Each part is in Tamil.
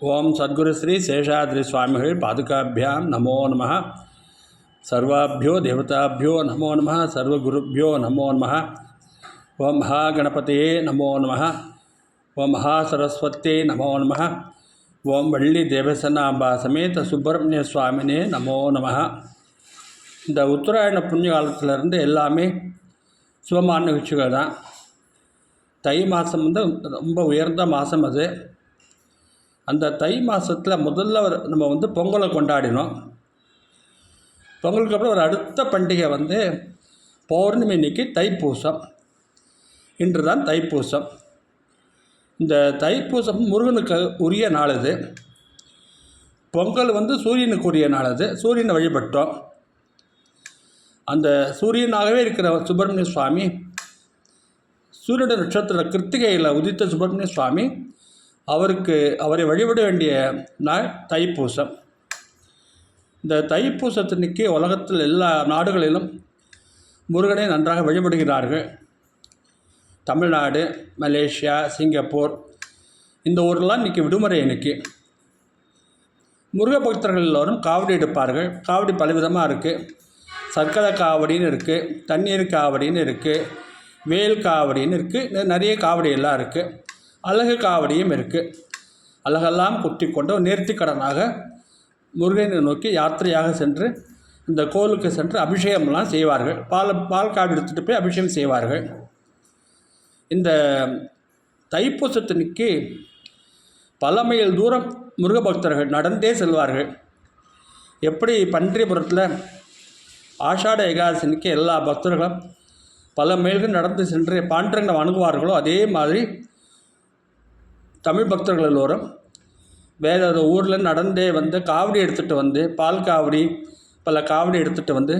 ஓம் சத்குரு ஸ்ரீ சேஷாத்ரி சுவாமிகள் பாதுகாபியாம் நமோ நம சர்வாபியோ தேவதாபியோ நமோ நம சர்வகுருபியோ நமோ நம ஓம் மகாகணபதியே நமோ நம ஓம் மகாசரஸ்வத்தே நமோ நம ஓம் வள்ளி தேவசனாம்பா சமேத சுப்பிரமணிய சுவாமினே நமோ நம இந்த உத்தராயண புண்ணிய காலத்திலேருந்து எல்லாமே சுபமான நிகழ்ச்சிகள் தான். தை மாதம் வந்து ரொம்ப உயர்ந்த மாதம் அது. அந்த தை மாதத்தில் முதல்ல ஒரு நம்ம வந்து பொங்கலை கொண்டாடினோம். பொங்கலுக்கு அப்புறம் ஒரு அடுத்த பண்டிகை வந்து பௌர்ணமி இன்னைக்கு தைப்பூசம். இன்று தான் தைப்பூசம். இந்த தைப்பூசம் முருகனுக்கு உரிய நாள் இது. பொங்கல் வந்து சூரியனுக்கு உரிய நாள் அது. சூரியனை வழிபட்டோம். அந்த சூரியனாகவே இருக்கிற சுப்பிரமணிய சுவாமி சூரியனுடைய நட்சத்திர கிருத்திகையில் உதித்த சுப்பிரமணிய சுவாமி அவருக்கு அவரை வழிபட வேண்டிய நாள் தைப்பூசம். இந்த தைப்பூசத்தினுக்கு உலகத்தில் எல்லா நாடுகளிலும் முருகனை நன்றாக வழிபடுகிறார்கள். தமிழ்நாடு மலேசியா சிங்கப்பூர் இந்த ஊரெலாம் இன்றைக்கி விடுமுறை இன்னைக்கு முருக பக்தர்கள் எல்லோரும் காவடி எடுப்பார்கள். காவடி பலவிதமாக இருக்குது சர்க்கரை காவடின்னு இருக்குது தண்ணீர் காவடின்னு இருக்குது வேல் காவடின்னு இருக்குது நிறைய காவடி எல்லாம் இருக்குது அழகு காவடியும் இருக்குது அழகெல்லாம் குத்தி கொண்டு நேர்த்திக்கடனாக முருகனை நோக்கி யாத்திரையாக சென்று இந்த கோவிலுக்கு சென்று அபிஷேகம்லாம் செய்வார்கள். பால் பால் காவடி எடுத்துகிட்டு போய் அபிஷேகம் செய்வார்கள். இந்த தைப்பூசத்தினுக்கு பல மைல் தூரம் முருக பக்தர்கள் நடந்தே செல்வார்கள். எப்படி பன்றிபுரத்தில் ஆஷாட ஏகாதசினிக்கு எல்லா பக்தர்களும் பல மைல்கள் நடந்து சென்று பாண்டரங்களை வணங்குவார்களோ அதே மாதிரி தமிழ் பக்தர்கள் எல்லோரும் வேறு ஒரு ஊரில் நடந்தே வந்து காவடி எடுத்துகிட்டு வந்து பால் காவடி பல காவடி எடுத்துகிட்டு வந்து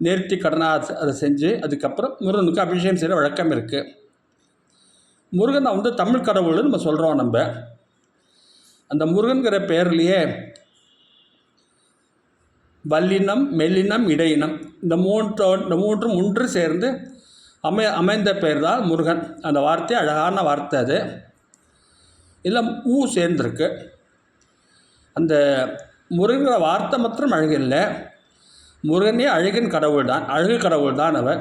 நேர்த்தி கடனாக அதை செஞ்சு அதுக்கப்புறம் முருகனுக்கு அபிஷேகம் செய்கிற வழக்கம் இருக்குது முருகனை வந்து தமிழ் கடவுள்னு நம்ம சொல்கிறோம் நம்ம. அந்த முருகன்கிற பேர்லேயே வல்லினம் மெல்லினம் இடையினம் இந்த மூன்று இந்த மூன்றும் ஒன்று சேர்ந்து அமை அமைந்த பெயர் தான் முருகன். அந்த வார்த்தை அழகான வார்த்தை அது. இல்லை ஊ சேர்ந்துருக்கு. அந்த முருகனோட வார்த்தை மாத்திரம் அழகில்லை. முருகனே அழகின் கடவுள் தான் அழகு கடவுள் தான் அவர்.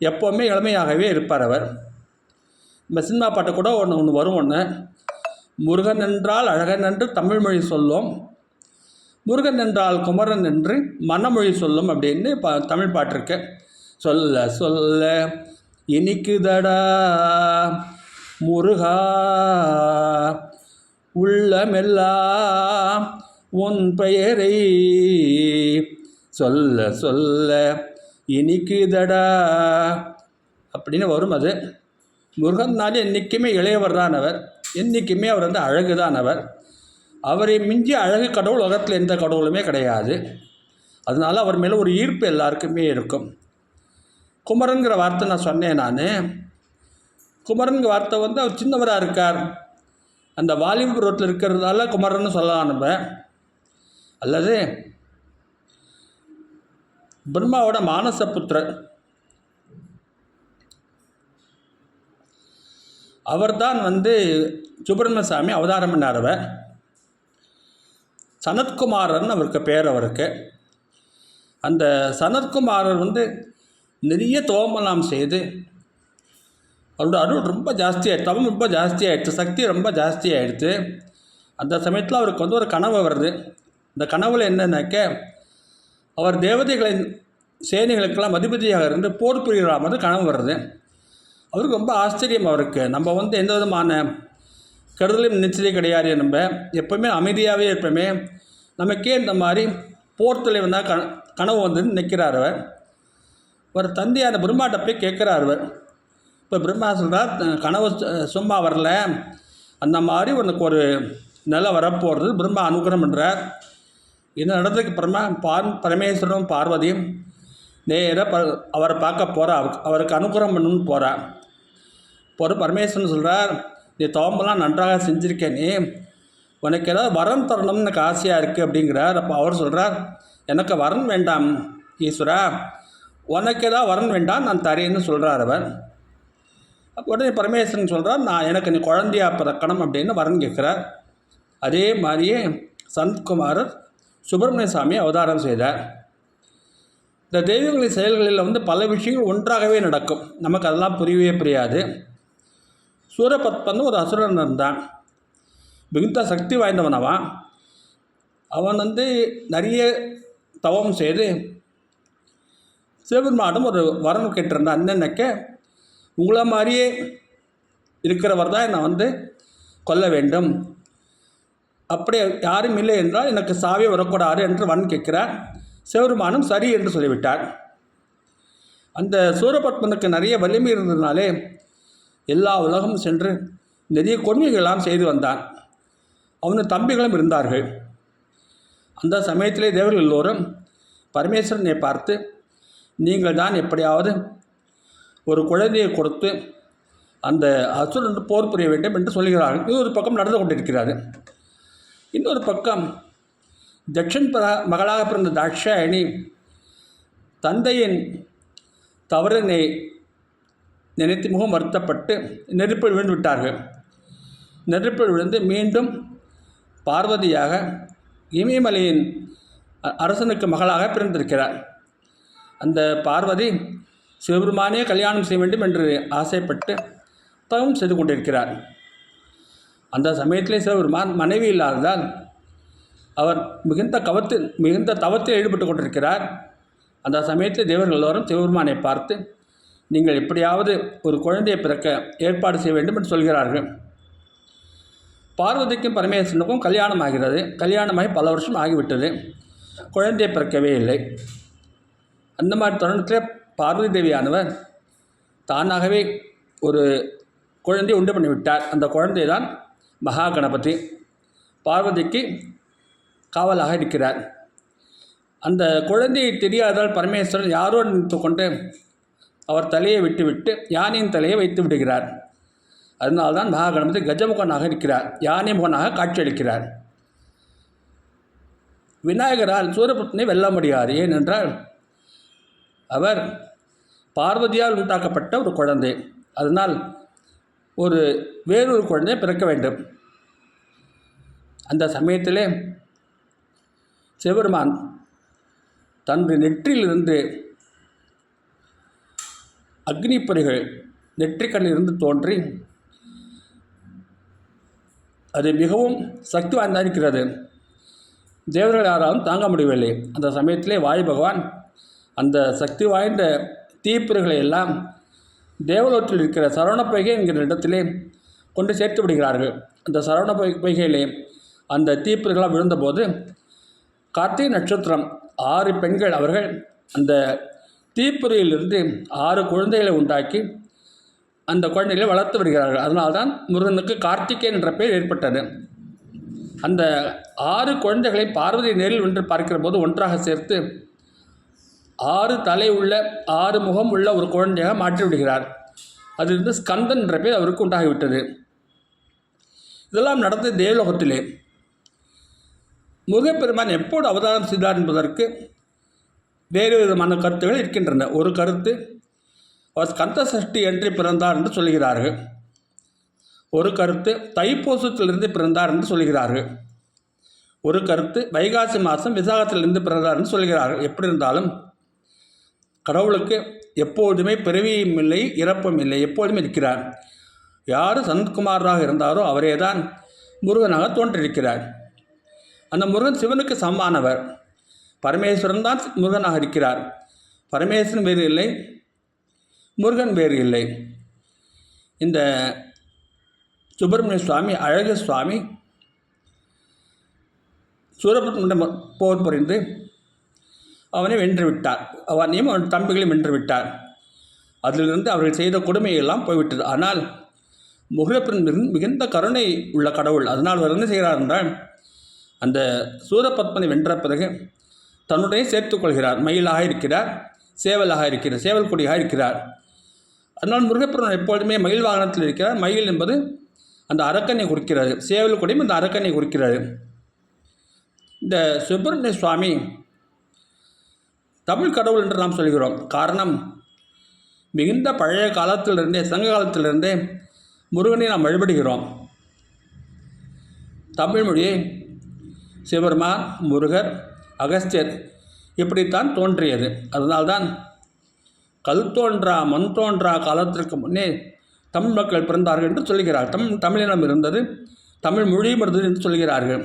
எப்போவுமே இளமையாகவே இருப்பார் அவர். இந்த சினிமா பாட்டு கூட ஒன்று ஒன்று வரும் ஒன்று முருகன் என்றால் அழகன் என்று தமிழ் மொழி சொல்லும். முருகன் என்றால் குமரன் என்று மனமொழி சொல்லும் அப்படின்னு பா தமிழ் பாட்டு இருக்கு. சொல்ல சொல்ல இனிக்குதடா. முருகா உள்ளமெல்லாம் உன் பெயரை சொல்ல சொல்ல இனிக்குதடா. அப்படின்னு வரும் அது. முருகன்னாலே என்றைக்குமே இளையவர் தான் அவர். என்றைக்குமே அவர் வந்து அழகு தான் அவர். அவரை மிஞ்சி அழகு கடவுள் உலகத்தில் எந்த கடவுளுமே கிடையாது. அதனால் அவர் மேலே ஒரு ஈர்ப்பு எல்லாருக்குமே இருக்கும். குமரங்கிற வார்த்தை நான் சொன்னேன் நான். குமரன் வார்த்தை வந்து அவர் சின்னவராக இருக்கார். அந்த வாலிபுரத்தில் இருக்கிறதால குமரன் சொல்லலாம் நம்ம. அல்லது பிரம்மாவோட மானச புத்திரர். அவர்தான் வந்து சுப்பிரமணியசாமி அவதாரம் பண்ணாரவர் சனத்குமாரன் அவருக்கு பேர் அவருக்கு. அந்த சனத்குமாரர் வந்து நிறைய தோமலாம் செய்து அவரோட அருள் ரொம்ப ஜாஸ்தியாகிடுச்சு தவம் ரொம்ப ஜாஸ்தியாகிடுச்சு சக்தி ரொம்ப ஜாஸ்தியாகிடுச்சு அந்த சமயத்தில் அவருக்கு வந்து ஒரு கனவு வருது. இந்த கனவில் என்னன்னாக்க அவர் தேவதைகளின் சேனைகளுக்கெல்லாம் அதிபதியாக இருந்து போர் புரிகிற மாதிரி கனவு வருது. அவருக்கு ரொம்ப ஆச்சரியம் அவருக்கு. நம்ம வந்து எந்த விதமான கெடுதலையும் நிச்சயமே கிடையாது நம்ம. எப்போவுமே அமைதியாகவே இருப்போமே. நமக்கே இந்த மாதிரி போர் தலைவன் தான் கன கனவு வந்து நிற்கிறார் அவர். ஒரு தந்தையான பெருமாட்டை போய் கேட்குறார் அவர். இப்போ பிரம்மா சொல்கிறார் கனவு சும்மா வரல. அந்த மாதிரி உனக்கு ஒரு நிலை வரப்போகிறது பிரம்மா அனுகிரகம் பண்ணுறார் இந்த நடந்ததுக்கு அப்புறமா பார் பரமேஸ்வரனும் பார்வதியும் நேராக ப அவரை பார்க்க போகிறா அவருக்கு அவருக்கு அனுகிரகம் பண்ணணும்னு போகிறா போகிற பரமேஸ்வரன் சொல்கிறார் நீ தோம்பெல்லாம் நன்றாக செஞ்சுருக்கே நீ. உனக்கு ஏதாவது வரம் தரணும்னு எனக்கு ஆசையாக இருக்குது அப்படிங்கிறார். அப்போ அவர் சொல்கிறார் எனக்கு வரன் வேண்டாம் ஈஸ்வரா. உனக்கு ஏதாவது வரன் வேண்டாம் நான் தரேன்னு சொல்கிறார் அவர். உடனே பரமேஸ்வரன் சொல்கிறார் நான் எனக்கு நீ குழந்தையா பிறக்கணும் அப்படின்னு வரன் கேட்குறார். அதே மாதிரியே சந்த்குமாரர் சுப்பிரமணிய சாமி அவதாரம் செய்தார். இந்த தெய்வங்களின் செயல்களில் வந்து பல விஷயங்கள் ஒன்றாகவே நடக்கும். நமக்கு அதெல்லாம் புரியவே புரியாது. சூரபத்மன் ஒரு அசுரன் இருந்தான் மிகுந்த சக்தி வாய்ந்தவனவன் அவன் வந்து நிறைய தவம் செய்து சிவபெருமானும் ஒரு வரம் கேட்டிருந்தான் என்னென்னக்க உங்களை மாதிரியே இருக்கிறவர் தான் என்னை வந்து கொல்ல வேண்டும். அப்படி யாரும் இல்லை என்றால் எனக்கு சாவே வரக்கூடாது என்று வன் கேட்கிறார் சிவருமானும் சரி என்று சொல்லிவிட்டார். அந்த சூரபத்மனுக்கு நிறைய வலிமை இருந்ததுனாலே எல்லா உலகமும் சென்று நிறைய கொடுமைகளெல்லாம் செய்து வந்தான். அவனு தம்பிகளும் இருந்தார்கள். அந்த சமயத்திலே தேவர்கள் எல்லோரும் பரமேஸ்வரனை பார்த்து நீங்கள் தான் எப்படியாவது ஒரு குழந்தையை கொடுத்து அந்த அசுரன் போர் புரிய வேண்டும் என்று சொல்கிறார்கள். இன்னொரு பக்கம் நடந்து கொண்டிருக்கிறார். இன்னொரு பக்கம் தட்சன் பர மகளாக பிறந்த தாட்சாயணி தந்தையின் தவறினை நினைத்து முகம் வருத்தப்பட்டு நெருப்பில் விழுந்து விட்டார்கள். நெருப்பில் விழுந்து மீண்டும் பார்வதியாக இமயமலையின் அரசனுக்கு மகளாக பிறந்திருக்கிறார். அந்த பார்வதி சிவபெருமானே கல்யாணம் செய்ய வேண்டும் என்று ஆசைப்பட்டு தவம் செய்து கொண்டிருக்கிறார். அந்த சமயத்திலே சிவபெருமான் மனைவி இல்லாததால் அவர் மிகுந்த கவத்தில் மிகுந்த தவத்தில் ஈடுபட்டு கொண்டிருக்கிறார். அந்த சமயத்தில் தேவர்கள் எல்லோரும் சிவபெருமானை பார்த்து நீங்கள் எப்படியாவது ஒரு குழந்தையை பிறக்க ஏற்பாடு செய்ய வேண்டும் என்று சொல்கிறார்கள். பார்வதிக்கும் பரமேஸ்வரனுக்கும் கல்யாணம் ஆகிறது. கல்யாணமாகி பல வருஷம் ஆகிவிட்டது. குழந்தையை பிறக்கவே இல்லை. அந்த மாதிரி தருணத்தில் பார்வதி தேவியானவர் தானாகவே ஒரு குழந்தையை உண்டு பண்ணிவிட்டார். அந்த குழந்தை தான் மகா கணபதி பார்வதிக்கு காவலாக இருக்கிறார். அந்த குழந்தையை தெரியாதால் பரமேஸ்வரன் யாரோ நினைத்து கொண்டு அவர் தலையை விட்டுவிட்டு யானையின் தலையை வைத்து விடுகிறார். அதனால்தான் மகா கணபதி கஜமுகனாக இருக்கிறார். யானை முகனாக காட்சியளிக்கிறார். விநாயகரால் சூரபுத்தனை வெல்ல முடியாது. ஏனென்றால் அவர் பார்வதியால் உண்டாக்கப்பட்ட ஒரு குழந்தை. அதனால் ஒரு வேறொரு குழந்தை பிறக்க வேண்டும். அந்த சமயத்திலே சிவபெருமான் தன்னுடைய நெற்றியிலிருந்து அக்னிப்பொறிகள் நெற்றிக்கண்ணிலிருந்து தோன்றி அது மிகவும் சக்தி வாய்ந்தா இருக்கிறது. தேவர்கள் யாராலும் தாங்க முடியவில்லை. அந்த சமயத்திலே வாயு பகவான் அந்த சக்தி வாய்ந்த தீப்பிரைகளை எல்லாம் தேவலோகத்தில் இருக்கிற சரவண பொய்கை என்கிற இடத்திலே கொண்டு சேர்த்து விடுகிறார்கள் அந்த சரவண பொய் பொய்கையிலே அந்த தீப்பிரைகளாக விழுந்தபோது கார்த்திகை நட்சத்திரம் ஆறு பெண்கள் அவர்கள் அந்த தீப்பொறியிலிருந்து ஆறு குழந்தைகளை உண்டாக்கி அந்த குழந்தைகளை வளர்த்து வருகிறார்கள் அதனால்தான் முருகனுக்கு கார்த்திகேயன் என்ற பெயர் ஏற்பட்டது. அந்த ஆறு குழந்தைகளை பார்வதி நேரில் ஒன்று பார்க்கிற போது ஒன்றாக சேர்த்து ஆறு தலை உள்ள ஆறு முகம் உள்ள ஒரு குழந்தையாக மாற்றிவிடுகிறார். அதிலிருந்து ஸ்கந்தன் என்ற பெயர் அவருக்கு உண்டாகிவிட்டது. இதெல்லாம் நடந்த தேவலோகத்திலே. முருகப்பெருமான் எப்போது அவதாரம் செய்தார் என்பதற்கு வேறு விதமான கருத்துகள் இருக்கின்றன. ஒரு கருத்து அவர் ஸ்கந்த சஷ்டி என்று பிறந்தார் என்று சொல்கிறார்கள். ஒரு கருத்து தைப்பூசத்திலிருந்து பிறந்தார் என்று சொல்கிறார்கள். ஒரு கருத்து வைகாசி மாதம் விசாகத்திலிருந்து பிறந்தார் என்று சொல்கிறார்கள். எப்படி இருந்தாலும் கடவுளுக்கு எப்போதுமே பிறவியும் இல்லை இறப்பும் இல்லை எப்போதுமே இருக்கிறார். யார் சனத்குமாராக இருந்தாரோ அவரே தான் முருகனாக தோன்றியிருக்கிறார். அந்த முருகன் சிவனுக்கு சமமானவர். பரமேஸ்வரன் தான் முருகனாக இருக்கிறார். பரமேஸ்வரன் வேறு இல்லை முருகன் வேறு இல்லை. இந்த சுப்பிரமணிய சுவாமி அழகு சுவாமி சூரபத்மனிடம் போர் புரிந்து அவனை வென்று விட்டார் அவனையும் அவன் தம்பிகளையும் வென்று விட்டார் அதிலிருந்து அவர்கள் செய்த கொடுமையெல்லாம் போய்விட்டது. ஆனால் முருகப்பெருன் மிகுந்த- மிகுந்த கருணை உள்ள கடவுள் அதனால் அவர் என்ன செய்கிறார் என்றால் அந்த சூரபத்மனை வென்ற பிறகு தன்னுடைய சேர்த்துக்கொள்கிறார் மயிலாக இருக்கிறார் சேவலாக இருக்கிறார் சேவல் கொடியாக இருக்கிறார். அதனால் முருகப்பெருமான் எப்பொழுதுமே மயில் வாகனத்தில் இருக்கிறார். மயில் என்பது அந்த அரக்கனை குறிக்கிறது. சேவல் கொடியும் அந்த அரக்கனை குறிக்கிறது. இந்த சுப்பிரமணிய சுவாமி தமிழ் கடவுள் என்று நாம் சொல்கிறோம். காரணம் மிகுந்த பழைய காலத்திலிருந்தே சங்க காலத்திலிருந்தே முருகனை நாம் வழிபடுகிறோம். தமிழ் மொழியை சிவபெருமான் முருகர் அகஸ்தியர் இப்படித்தான் தோன்றியது. அதனால்தான் கல் தோன்றா மண் தோன்றா காலத்திற்கு முன்னே தமிழ் மக்கள் பிறந்தார்கள் என்று சொல்கிறார் தமிழ் தமிழினம் இருந்தது தமிழ் மொழியும் இருந்தது என்று சொல்கிறார்கள்.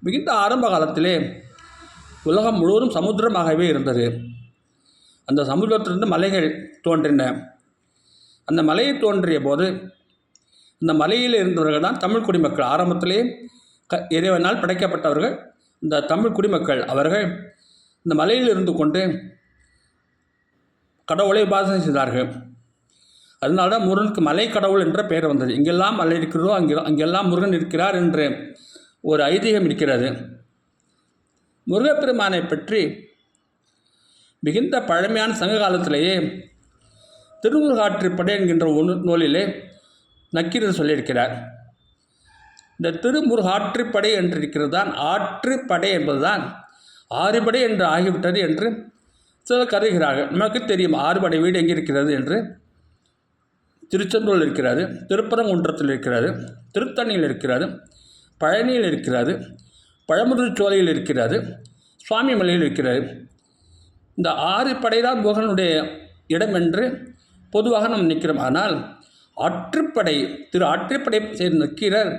மிகுந்த ஆரம்ப காலத்திலே உலகம் முழுவதும் சமுத்திரமாகவே இருந்தது. அந்த சமுத்திரத்திலிருந்து மலைகள் தோன்றின. அந்த மலையை தோன்றிய போது இந்த மலையில் இருந்தவர்கள் தான் தமிழ் குடிமக்கள். ஆரம்பத்திலே க இறைவனால் படைக்கப்பட்டவர்கள் இந்த தமிழ் குடிமக்கள். அவர்கள் இந்த மலையில் இருந்து கொண்டு கடவுளை உபாசனை செய்தார்கள். அதனால தான் முருகனுக்கு மலை கடவுள் என்ற பெயர் வந்தது. எங்கெல்லாம் மலை இருக்கிறதோ அங்கே அங்கெல்லாம் முருகன் இருக்கிறார் என்று ஒரு ஐதீகம் இருக்கிறது. முருகப்பெருமானை பற்றி மிகுந்த பழமையான சங்க காலத்திலேயே திருமுருகாற்றுப்படை என்கின்ற ஒன்று நூலிலே நக்கீரர் சொல்லியிருக்கிறார். இந்த திருமுருகாற்றுப்படை என்று இருக்கிறது தான் ஆற்றுப்படை என்பதுதான் ஆறுபடை என்று ஆகிவிட்டது என்று சிலர் கருதுகிறார்கள். நமக்கு தெரியும் ஆறுபடை வீடு எங்கே இருக்கிறது என்று. திருச்செந்தூரில் இருக்கிறது திருப்பரங்குன்றத்தில் இருக்கிறது திருத்தணியில் இருக்கிறது பழனியில் இருக்கிறது பழமுதிர்ச்சோலையில் இருக்கிறது சுவாமிமலையில் இருக்கிறது இந்த ஆறு படைதான் முருகனுடைய இடம் என்று பொதுவாக நாம் நிற்கிறோம் ஆனால் ஆற்றுப்படை திரு ஆற்றுப்படை சேர்ந்து நிற்கிறார்.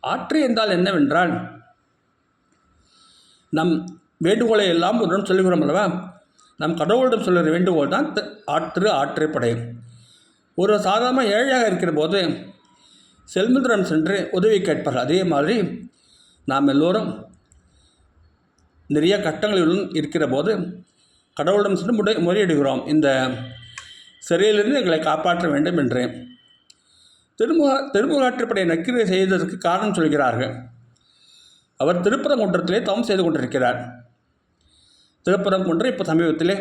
ஆற்று என்றால் என்னவென்றால் நம் வேண்டுகோளை எல்லாம் உடன் சொல்லுகிறோம் அல்லவா? நம் கடவுளிடம் சொல்லுகிற வேண்டுகோள் தான் ஆற்று ஆற்றுப்படை. ஒரு சாதாரண ஏழையாக இருக்கிற போது செல்முந்திரன் சென்று உதவி கேட்பார்கள். அதே மாதிரி நாம் எல்லோரும் நிறைய கட்டங்களிலும் இருக்கிற போது கடவுளிடம் சென்று முறை முறையிடுகிறோம். இந்த சிறையிலிருந்து எங்களை காப்பாற்ற வேண்டும் என்று. திருமுக திருமுகாற்றுப்படை நக்கீரை செய்ததற்கு காரணம் சொல்கிறார்கள். அவர் திருப்பரங்குன்றத்திலே தவம் செய்து கொண்டிருக்கிறார். திருப்பரங்குன்றம் இப்போ சமீபத்திலே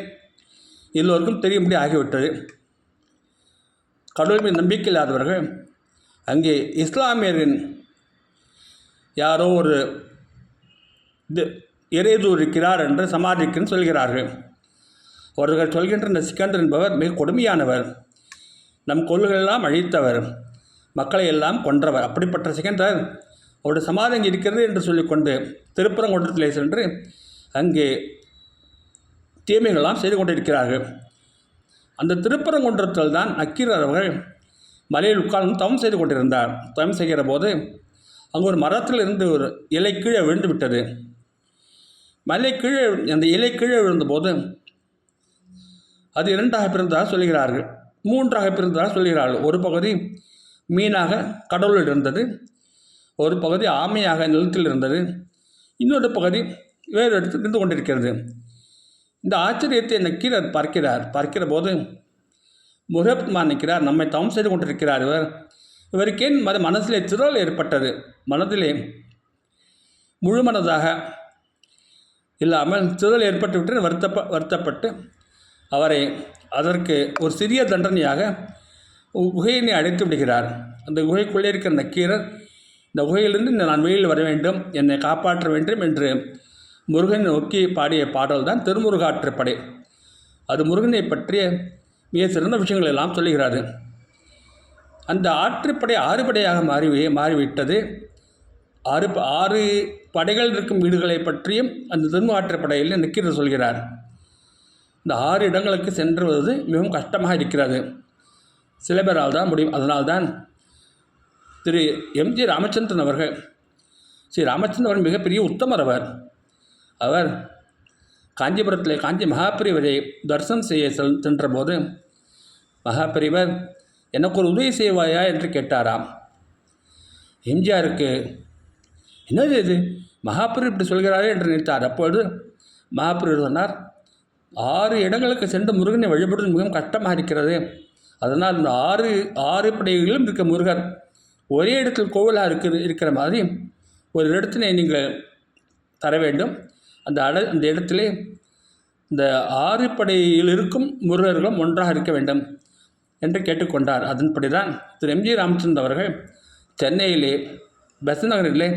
எல்லோருக்கும் தெரியும்படி ஆகிவிட்டது. கடவுள் மீது நம்பிக்கை இல்லாதவர்கள் அங்கே இஸ்லாமியரின் யாரோ ஒரு இது இறைதூரிக்கிறார் இருக்கிறார் என்று சமாதிக்குன்னு சொல்கிறார்கள். அவர்கள் சொல்கின்ற இந்த சிக்கந்தர் என்பவர் மிக கொடுமையானவர். நம் கொள்கையெல்லாம் அழித்தவர். மக்களை எல்லாம் கொன்றவர். அப்படிப்பட்ட சிக்கந்தர் அவருடைய சமாதி அங்கே இருக்கிறது என்று சொல்லிக்கொண்டு திருப்பரங்குன்றத்திலே சென்று அங்கே தீமைகள்லாம் செய்து கொண்டிருக்கிறார்கள். அந்த திருப்பரங்குன்றத்தில் தான் நக்கீரர் அவர்கள் மலையில் உட்கார்ந்து தவம் செய்து கொண்டிருந்தார். தவம் செய்கிற போது அங்கே ஒரு மரத்தில் இருந்து ஒரு இலை கீழே விழுந்து விட்டது மலை கீழே அந்த இலை கீழே விழுந்தபோது அது இரண்டாக பிறந்ததாக சொல்கிறார்கள். மூன்றாக பிறந்ததாக சொல்கிறார்கள். ஒரு பகுதி மீனாக கடவுளில் இருந்தது ஒரு பகுதி ஆமையாக நிலத்தில் இருந்தது இன்னொரு பகுதி வேறு இடத்தில் இருந்து கொண்டிருக்கிறது. இந்த ஆச்சரியத்தை நக்கீரர் பார்க்கிறார். பார்க்கிற போது முருகப்பெருமான் நிற்கிறார் நம்மை தவம் செய்து கொண்டிருக்கிறார் இவர். இவருக்கேன் மத மனசிலே திரள் ஏற்பட்டது. மனதிலே முழுமனதாக இல்லாமல் திரள் ஏற்பட்டுவிட்டு வருத்தப்ப வருத்தப்பட்டு அவரை அதற்கு ஒரு சிறிய தண்டனையாக உ- குகையினை அழைத்து விடுகிறார். அந்த குகைக்குள்ளே இருக்கிற நக்கீரர் இந்த குகையிலிருந்து நான் வெளியில் வர வேண்டும் என்னை காப்பாற்ற வேண்டும் என்று முருகன் நோக்கி பாடிய பாடல் தான் திருமுருகாற்றுப்படை. அது முருகனை பற்றிய மிக சிறந்த விஷயங்கள் எல்லாம் சொல்லுகிறாரு. அந்த ஆற்றுப்படை ஆறுபடையாக மாறி மாறிவிட்டது. ஆறு ப- ஆறு படைகள் இருக்கும் வீடுகளை பற்றியும் அந்த திருமுகாற்றுப்படையில் நிற்கிறது சொல்கிறார். இந்த ஆறு இடங்களுக்கு சென்றுவது மிகவும் கஷ்டமாக இருக்கிறது. சில பேரால் தான் முடியும். அதனால்தான் திரு எம்ஜி ராமச்சந்திரன் அவர்கள் ஸ்ரீ ராமச்சந்திரன் மிகப்பெரிய உத்தமர் அவர். அவர் காஞ்சிபுரத்தில் காஞ்சி மகாபிரிவரை தரிசனம் செய்ய செல் சென்றபோது மகாபிரிவர் எனக்கு ஒரு உதவி செய்வாயா என்று கேட்டாராம். எம்ஜிஆருக்கு என்னது இது? மகாபுரு இப்படி சொல்கிறாரே என்று நினைத்தார். அப்பொழுது மகாபிரிவர் சொன்னார் ஆறு இடங்களுக்கு சென்று முருகனை வழிபடுவது மிகவும் கஷ்டமாக இருக்கிறது. அதனால் இந்த ஆறு ஆறு படைகளிலும் இருக்க முருகர் ஒரே இடத்தில் கோவிலாக இருக்கிற இருக்கிற மாதிரி ஒரு இடத்தினை நீங்கள் தர வேண்டும். அந்த அட அந்த இடத்திலே இந்த ஆறு படையில் இருக்கும் முருகர்களும் ஒன்றாக இருக்க வேண்டும். என்று கேட்டுக்கொண்டார். அதன்படி தான் திரு எம்ஜி ராமச்சந்திரன் அவர்கள் சென்னையிலே பெசன் நகரிலே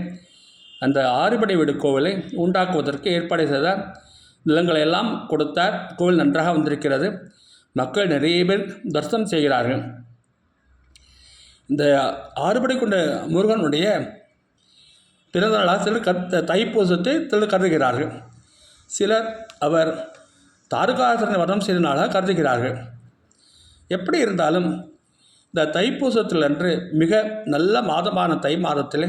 அந்த ஆறுபடை வீடு கோவிலை உண்டாக்குவதற்கு ஏற்பாடு செய்தார் நிலங்களை எல்லாம் கொடுத்தார். கோவில் நன்றாக வந்திருக்கிறது. மக்கள் நிறைய பேர் தரிசனம் செய்கிறார்கள். இந்த ஆறுபடை கொண்ட முருகனுடைய பிறந்த நாளாக சிலர் கத் தைப்பூசத்தை சிலர் கருதுகிறார்கள். சிலர் அவர் தாரகாசுரனை வதம் செய்தனாலாக கருதுகிறார்கள். எப்படி இருந்தாலும் இந்த தைப்பூசத்தில் அன்று மிக நல்ல மாதமான தை மாதத்திலே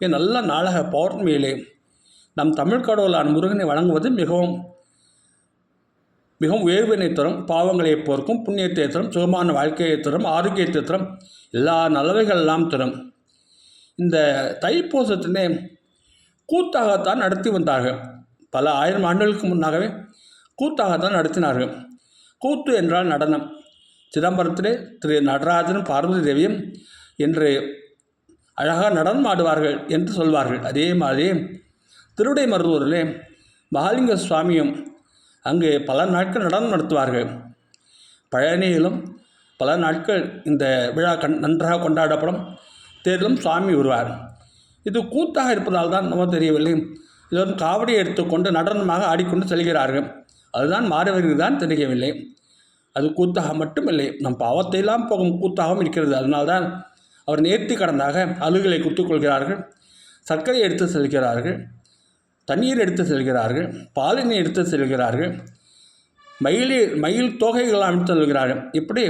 மிக நல்ல நாளாக பௌர்ணமியிலே நம் தமிழ் கடவுளான முருகனை வழங்குவது மிகவும் மிகவும் உயர்வினை தரும் பாவங்களை போர்க்கும் புண்ணியத்தை தரும் சுகமான வாழ்க்கையை தரும் ஆரோக்கியத்தை தரும் எல்லா நல்லவைகள்லாம் தரும். இந்த தைப்பூசத்தினை கூத்தாகத்தான் நடத்தி வந்தார்கள். பல ஆயிரம் ஆண்டுகளுக்கு முன்னாகவே கூத்தாகத்தான் நடத்தினார்கள். கூத்து என்றால் நடனம். சிதம்பரத்திலே திரு நடராஜனும் பார்வதி தேவியும் என்று அழகாக நடனம் ஆடுவார்கள் என்று சொல்வார்கள். அதே மாதிரி திருடை மருதூரிலே மகாலிங்க சுவாமியும் அங்கு பல நாட்கள் நடனம் நடத்துவார்கள். பழனியிலும் பல நாட்கள் இந்த விழா கண் நன்றாக கொண்டாடப்படும் தேரிலும் சுவாமி வருவார். இது கூத்தாக இருப்பதால் தான் நம்ம தெரியவில்லை. இது காவடியை எடுத்துக்கொண்டு நடனமாக ஆடிக்கொண்டு செல்கிறார்கள். அதுதான் மாறவர்கள் தான் தெரியவில்லை. அது கூத்தாக மட்டும் இல்லை நம் பாவத்தையெல்லாம் போகும் கூத்தாகவும் இருக்கிறது. அதனால்தான் அவர் நேர்த்தி கடந்தாக அழுகலை குத்துக்கொள்கிறார்கள் சர்க்கரை எடுத்து செல்கிறார்கள் தண்ணீர் எடுத்து செல்கிறார்கள் பாலினை எடுத்து செல்கிறார்கள் மயிலி மயில் தொகைகளாம் எடுத்து செல்கிறார்கள். இப்படி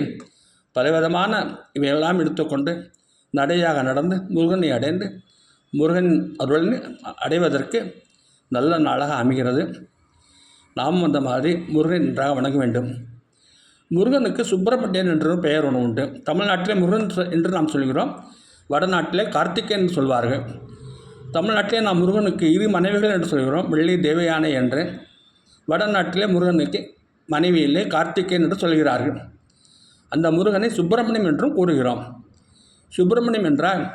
பலவிதமான இவையெல்லாம் எடுத்துக்கொண்டு நடையாக நடந்து முருகனை அடைந்து முருகன் அருள் அடைவதற்கு நல்ல நாளாக அமைகிறது. நாம் அந்த மாதிரி முருகன் நன்றாக வணங்க வேண்டும். முருகனுக்கு சுப்பிரமணியன் என்ற ஒரு பெயர் ஒன்று உண்டு. தமிழ்நாட்டிலே முருகன் என்று நாம் சொல்கிறோம். வடநாட்டிலே கார்த்திகேயன் சொல்வார்கள். தமிழ்நாட்டிலே நாம் முருகனுக்கு இரு மனைவிகள் என்று சொல்கிறோம். வெள்ளி தேவயானை என்று. வடநாட்டிலே முருகனுக்கு மனைவியிலே கார்த்திகேயன் என்று சொல்கிறார்கள். அந்த முருகனை சுப்பிரமணியம் என்றும் கூறுகிறோம். சுப்பிரமணியம் என்றால்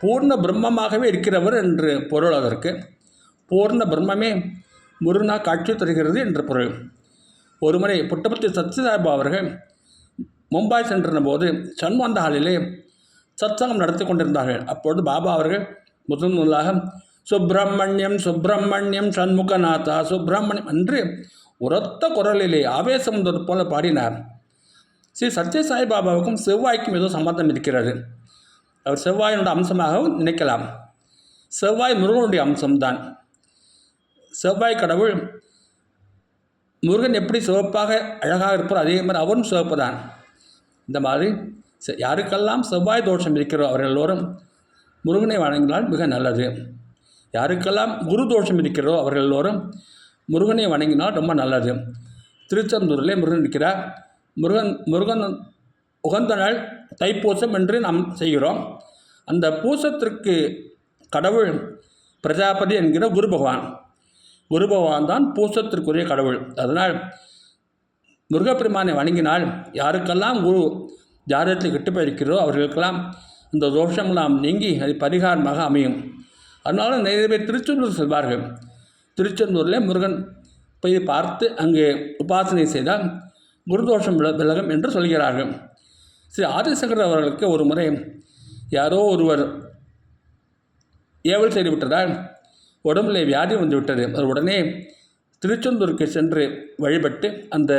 பூர்ண பிரம்மமாகவே இருக்கிறவர் என்று பொருள் அதற்கு. பூர்ண பிரம்மமே முருகனாக காட்சி தருகிறது என்று பொருள். ஒருமுறை புட்டபர்த்தி சத்யசாய்பா அவர்கள் மும்பாய் சென்றிருந்த போது சண்முகந்த ஹாலிலே சத்சங்கம் நடத்தி கொண்டிருந்தார்கள். அப்பொழுது பாபா அவர்கள் முதன் முதலாக சுப்பிரமணியம் சுப்பிரமணியம் சண்முகநாதா சுப்பிரமணியம் என்று உரத்த குரலிலே ஆவேசம் வந்தது போல பாடினார். ஸ்ரீ சத்யசாய் பாபாவுக்கும் செவ்வாய்க்கும் ஏதோ சம்பந்தம் இருக்கிறது. அவர் செவ்வாயினுடைய அம்சமாகவும் நினைக்கலாம். செவ்வாய் முருகனுடைய அம்சம்தான். செவ்வாய் கடவுள் முருகன் எப்படி சிவப்பாக அழகாக இருப்பாரோ அதே மாதிரி அவரும் சிவப்பு தான். இந்த மாதிரி செ- யாருக்கெல்லாம் செவ்வாய் தோஷம் இருக்கிறோ அவர்கள் எல்லோரும் முருகனை வணங்கினால் மிக நல்லது. யாருக்கெல்லாம் குரு தோஷம் இருக்கிறதோ அவர்கள் எல்லோரும் முருகனை வணங்கினால் ரொம்ப நல்லது. திருச்செந்தூரிலே முருகன் இருக்கிறார். முருகன் முருகன் உகந்த நாள் தைப்பூசம் என்று நாம் செய்கிறோம். அந்த பூசத்திற்கு கடவுள் பிரஜாபதி என்கிற குரு பகவான். குருபகவான் தான் பூசத்திற்குரிய கடவுள். அதனால் முருகப்பெருமானை வணங்கினால் யாருக்கெல்லாம் குரு ஜாதகத்தில் கெட்டு போயிருக்கிறதோ அவர்களுக்கெல்லாம் இந்த தோஷமெல்லாம் நீங்கி அது பரிகாரமாக அமையும். அதனால நிறைய பேர் திருச்செந்தூர் செல்வார்கள். திருச்செந்தூரில் முருகன் போய் பார்த்து அங்கே உபாசனை செய்தால் குருதோஷம் வில- விலகும் என்று சொல்கிறார்கள். ஸ்ரீ ஆதிசங்கர் அவர்களுக்கு ஒரு முறை யாரோ ஒருவர் ஏவல் செய்து விட்டதால் உடம்புல வியாதி வந்துவிட்டது அது உடனே திருச்செந்தூருக்கு சென்று வழிபட்டு அந்த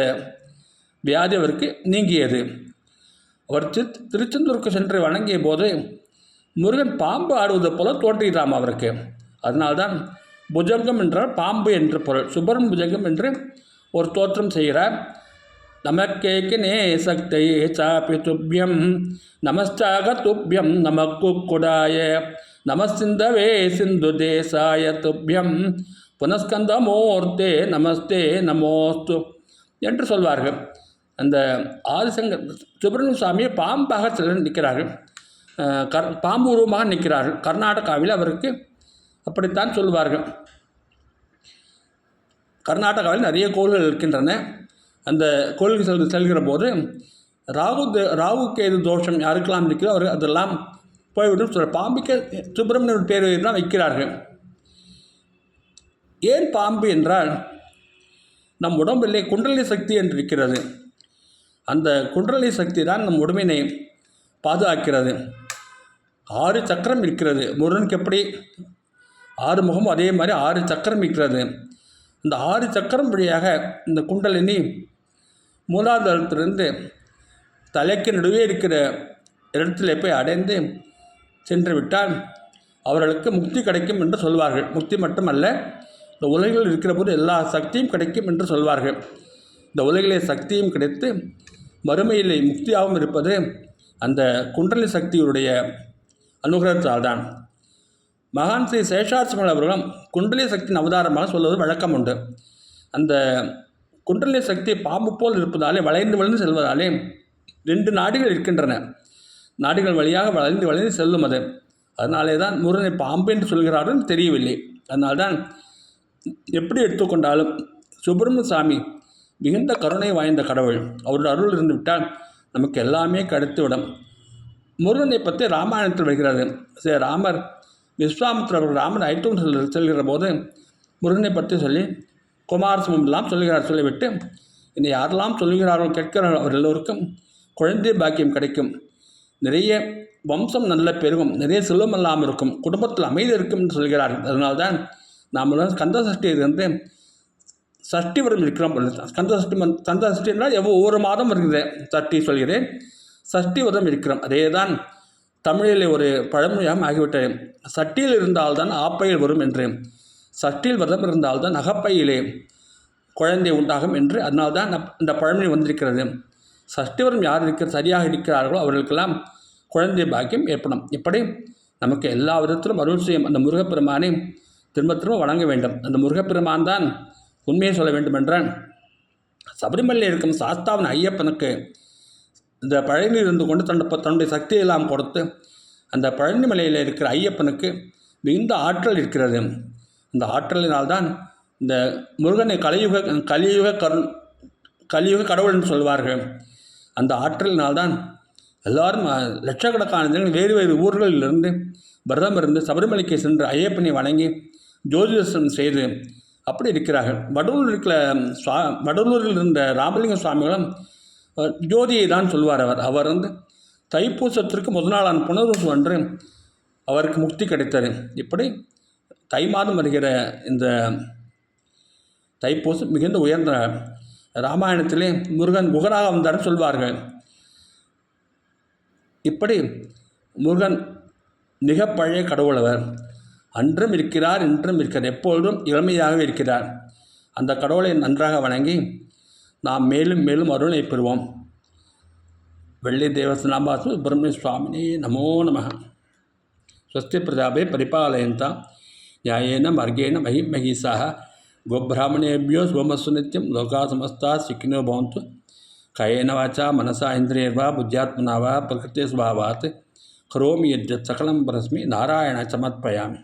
வியாதி அவருக்கு நீங்கியது. அவர் திருச்செந்தூருக்கு சென்று வணங்கிய போது முருகன் பாம்பு ஆடுவது போல தோன்றுகிறாம் அவருக்கு. அதனால்தான் புஜங்கம் என்றால் பாம்பு என்று பொருள். சுபரன் புஜங்கம் என்று ஒரு தோற்றம் செய்கிறார். நமக்கேக்கு நே சக்தையே சாப்பி துப்பியம் நமஸ்தாக துப்பியம் நமக்குக்குடாய நமசிந்தவே சிந்து தேசாய துப்பியம் புனஸ்கந்தமூர்த்தே நமஸ்தே நமோஸ்து என்று சொல்வார்கள். அந்த ஆதிசங்கர் சுப்பிரமணிய சுவாமியை பாம்பாக சிலர் நிற்கிறார்கள். கர் பாம்பு உருவமாக நிற்கிறார்கள். கர்நாடகாவில் அவருக்கு அப்படித்தான் சொல்வார்கள். கர்நாடகாவில் நிறைய கோள்கள் இருக்கின்றன. அந்த கோயிலுக்கு செல் செல்கிற போது ராகு தே- ராகு கேது தோஷம் யாருக்கெல்லாம் இருக்கிறோ அவர் அதெல்லாம் போய்விடும் சொல்ல பாம்புக்கு சுப்பிரமணியன் பேர் தான் வைக்கிறார்கள். ஏன் பாம்பு என்றால் நம் உடம்பிலே குண்டலி சக்தி என்று இருக்கிறது. அந்த குண்டலி சக்தி தான் நம் உடம்பினை பாதுகாக்கிறது. ஆறு சக்கரம் இருக்கிறது. முருகனுக்கு எப்படி? ஆறு முகம் அதே மாதிரி ஆறு சக்கரம் இருக்கிறது. இந்த ஆறு சக்கரம் வழியாக இந்த குண்டலினி மூலாதாரத்திலிருந்து தலைக்கு நடுவே இருக்கிற இடத்துல போய் அடைந்து சென்று விட்டால் அவர்களுக்கு முக்தி கிடைக்கும் என்று சொல்வார்கள். முக்தி மட்டுமல்ல இந்த உலகில் இருக்கிற போது எல்லா சக்தியும் கிடைக்கும் என்று சொல்வார்கள். இந்த உலகிலே சக்தியும் கிடைத்து மறுமையிலே முக்தியாகவும் இருப்பது அந்த குண்டலி சக்தியுடைய அனுகிரகத்தால் தான் மகான் ஸ்ரீ சேஷாசிமல் அவர்களும் குண்டலி சக்தியின் அவதாரமாக சொல்வது வழக்கம் உண்டு. அந்த குண்டலி சக்தி பாம்பு போல் இருப்பதாலே வளைந்து வளைந்து செல்வதாலே ரெண்டு நாடுகள் இருக்கின்றன. நாடுகள் வழியாக வளைந்து வளைந்து செல்லும் அது. அதனாலே தான் முருகனை பாம்பு என்று சொல்கிறார்கள் தெரியவில்லை. அதனால்தான் எப்படி எடுத்துக்கொண்டாலும் சுப்பிரமணிய சாமி மிகுந்த கருணை வாய்ந்த கடவுள். அவருடைய அருள் இருந்துவிட்டால் நமக்கு எல்லாமே கடுத்துவிடும். முருகனை பற்றி ராமாயணத்தில் வருகிறது. சரி ராமர் விஸ்வாமித்திர அவர்கள் ராமன் ஐட்டம் செல் செல்கிற போது முருகனை பற்றி சொல்லி குமாரசுமம் எல்லாம் சொல்கிறார். சொல்லிவிட்டு என்னை யாரெல்லாம் சொல்லுகிறாரோ கேட்கிறாரோ அவர் எல்லோருக்கும் குழந்தை பாக்கியம் கிடைக்கும். நிறைய வம்சம் நல்ல பெருகும் நிறைய செல்வம் இல்லாமல் இருக்கும் குடும்பத்தில் அமைதி இருக்கும் என்று சொல்கிறார். அதனால்தான் நாம் கந்த சஷ்டி சஷ்டி விரதம் இருக்கிறோம் கந்த சஷ்டி கந்த சஷ்டி என்றால் எவ்வளோ ஒவ்வொரு மாதம் வருகிறது சஷ்டி சொல்கிறேன். சஷ்டி விரதம் இருக்கிறோம் அதே தான் தமிழில் ஒரு பழமொழியாக ஆகிவிட்டது. சட்டியில் இருந்தால்தான் ஆப்பையில் வரும் என்று சட்டியில் விரதம் இருந்தால்தான் அகப்பையிலே குழந்தை உண்டாகும் என்று அதனால்தான் இந்த பழமொழி வந்திருக்கிறது. சஷ்டிவரம் யார் இருக்கிற சரியாக இருக்கிறார்களோ அவர்களுக்கெல்லாம் குழந்தை பாக்கியம் ஏற்படும். இப்படி நமக்கு எல்லா விதத்திலும் அருள் செய்யும் அந்த முருகப்பெருமானை திரும்ப திரும்ப வணங்க வேண்டும். அந்த முருகப்பெருமான் தான் உண்மையை சொல்ல வேண்டுமென்றால் சபரிமலையில் இருக்கும் சாஸ்தாவன் ஐயப்பனுக்கு இந்த பழனி இருந்து கொண்டு தன் தன்னுடைய சக்தியெல்லாம் கொடுத்து அந்த பழனி மலையில் இருக்கிற ஐயப்பனுக்கு மிகுந்த ஆற்றல் இருக்கிறது. அந்த ஆற்றலினால்தான் இந்த முருகனை கலியுக கலியுக கருண் கலியுக கடவுள் என்று சொல்வார்கள். அந்த ஆற்றலினால்தான் எல்லாரும் லட்சக்கணக்கான ஜனங்கள் வேறு வேறு ஊர்களிலிருந்து விரதம் இருந்து சபரிமலைக்கு சென்று ஐயப்பனை வணங்கி ஜோதி தரிசனம் செய்து அப்படி இருக்கிறார்கள். வடலூர் இருக்கிற சுவா வடலூரில் இருந்த ராமலிங்க சுவாமிகளும் ஜோதியை தான் சொல்வார் அவர். அவர் வந்து தைப்பூசத்திற்கு முதல் நாளான புனர்வசு அன்று அவருக்கு முக்தி கிடைத்தது. இப்படி தை மாதம் வருகிற இந்த தைப்பூசம் மிகுந்த உயர்ந்த ராமாயணத்திலே முருகன் குகராக வந்தார் சொல்வார்கள் இப்படி முருகன் மிக பழைய கடவுள் அவர் அன்றும் இருக்கிறார் இன்றும் இருக்கிறார் எப்பொழுதும் இளமையாகவே இருக்கிறார் அந்த கடவுளை நன்றாக வணங்கி நாம் மேலும் மேலும் அருளை பெறுவோம் வெள்ளி தேவசனாபாசு சுப்பிரமணிய சுவாமினே நமோ நமः स्वस्ति प्रजापे परिपालयन्तां न्यायेन मार्गेण महिं महिषाः गोब्राह्मणेभ्यो सोमस्व नित्यं लोकाः समस्ताः सुखिनो भवन्तु। कायेन वाचा मनसा इन्द्रियर्वा बुद्ध्यात्मना वा प्रकृतिस्वभावात् करोमि यद्यत् सकलं परस्मै, नारायण समर्पयामि